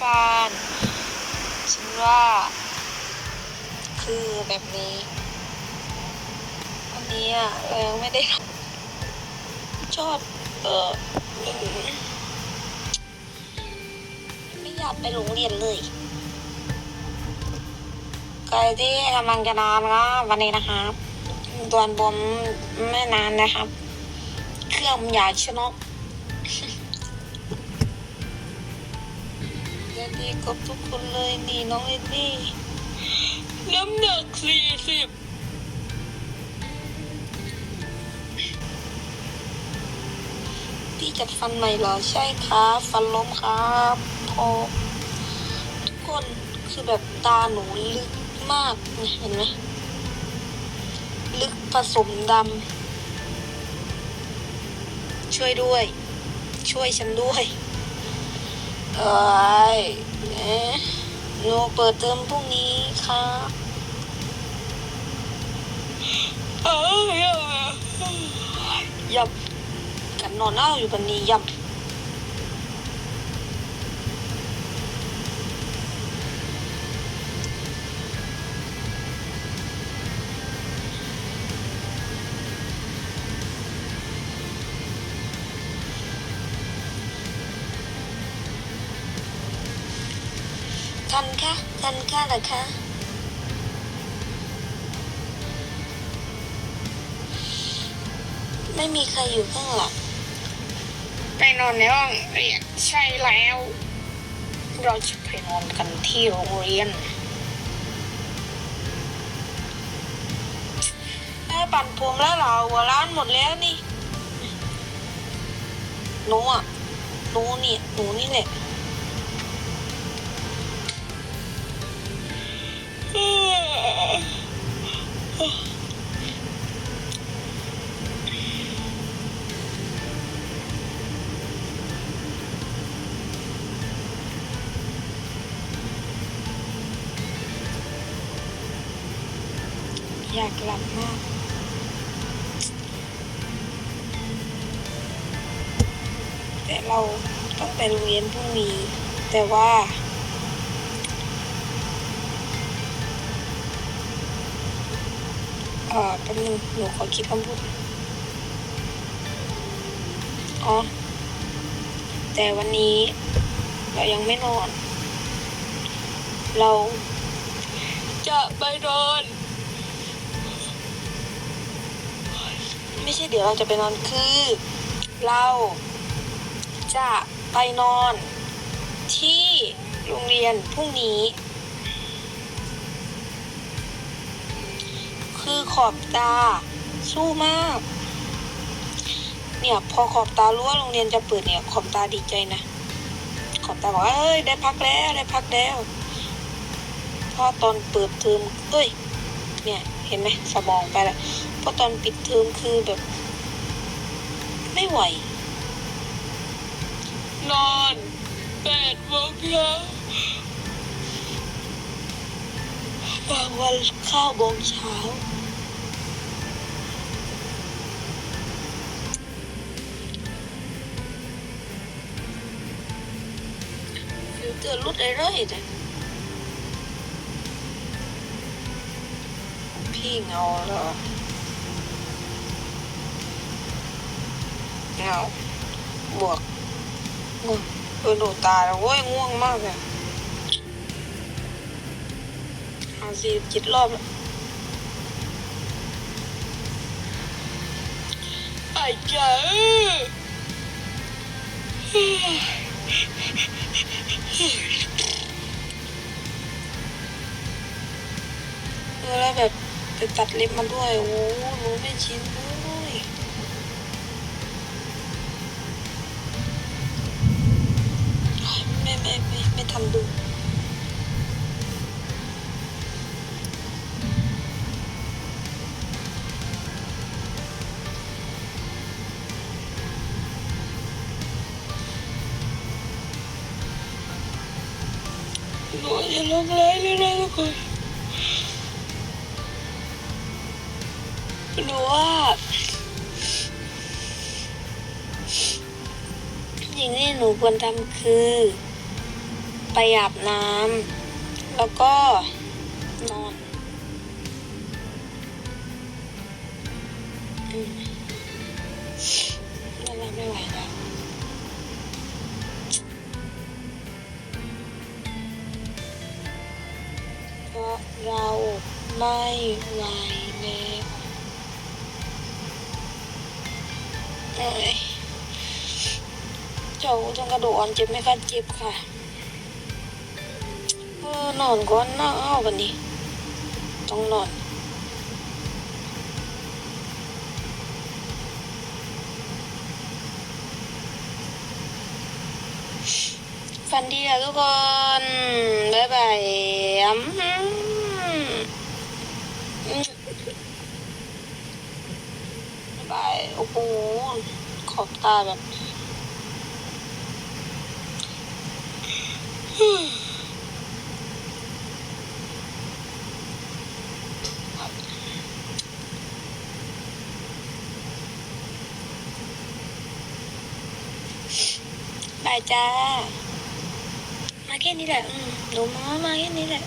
ฟานฉันว่า คือแบบนี้วันนี้อะเรายังไม่ได้ชอบเออไม่อยากไปโรงเรียนเลยใครที่กำลังจะนอนก็วันนี้นะครับตัวนบมไม่นานนะครับ เครื่องมันใหญ่ชนก เล่นดีกับทุกคนเลยนี่น้องเอ็นนี่น้ำหนักสี่สิบพี่จัดฟันใหม่เหรอใช่ครับฟันล้มครับพอทุกคนคือแบบตาหนูลึกมากเห็นไหมลึกผสมดำช่วยด้วย ช่วยฉันด้วย เอ้ยเอ๊ะหนูเปิดเติมพรุ่งนี้ค่ะเอ้ยยับกันนอนเอาอยู่บันนี้ยับ ทันค่ะทันค่ะเหรอคะไม่มีใครอยู่ข้างหลังไปนอนในห้องเรียนใช่แล้ว เราจะไปนอนกันที่โรงเรียนแม่ปั่นผมแล้วเหราหัวร้านหมดแล้วนี่หนูอะหนูนี่หนูนี่แหละ อยากหลับมาก แต่เราต้องไปโรงเรียนพรุ่งนี้ แต่ว่า เอ่อแป๊บนึงหนูขอคิดคำพูดอ๋อ แต่วันนี้เรายังไม่นอน เราจะไปนอน ไม่ใช่เดี๋ยวเราจะไปนอนคือ เราจะไปนอนที่โรงเรียนพรุ่งนี้ คือขอบตา สู้มาก เนี่ยพอขอบตารู้ว่าโรงเรียนจะเปิดเนี่ยขอบตาดีใจนะ ขอบตาบอกว่าเอ้ยได้พักแล้วได้พักแล้วพราะตอนเปิดเทอมเอ้ย เนี่ยเห็นไหมสมองไปแล้วเพราะตอนปิดเทอมคือแบบ ไม่ไหว นอนแปดโมงเช้าบางวันข้าวโมงเช้า เตอร์รุดเรื่อยๆจ้ะพี่เงาเหรอเงาบวกง่วงเออหนูตาแล้วเว้ยง่วงมากเลยหาสี่สิจ็ดรอบแล้วไอ้เจ้า เออแล้วแบบไปตัดเล็บมาด้วย โอ้หนูไม่ชินเลยไม่ไม่ไม่ไม่ทำดู หนูอย่าลงไลน์เลยนะทุกคนหนูว่าสิ่งที่หนูควรทำคือไปอาบน้ำแล้วก็นอน อืม ไม่ไหวแล้วเอ้ยเจ้าต้องกระโดดอ่อนเจ็บไหมคะเจ็บค่ะเออนอนก่อนนะเอาวันนี้ ต้องนอนฝันดีอะทุกคน บ๊ายบายอืมอืมบ๊ายบาย โอ้โหขอบตาแบบบายจ้า มาแค่นี้แหละ อืมหนูมามาแค่นี้แหละ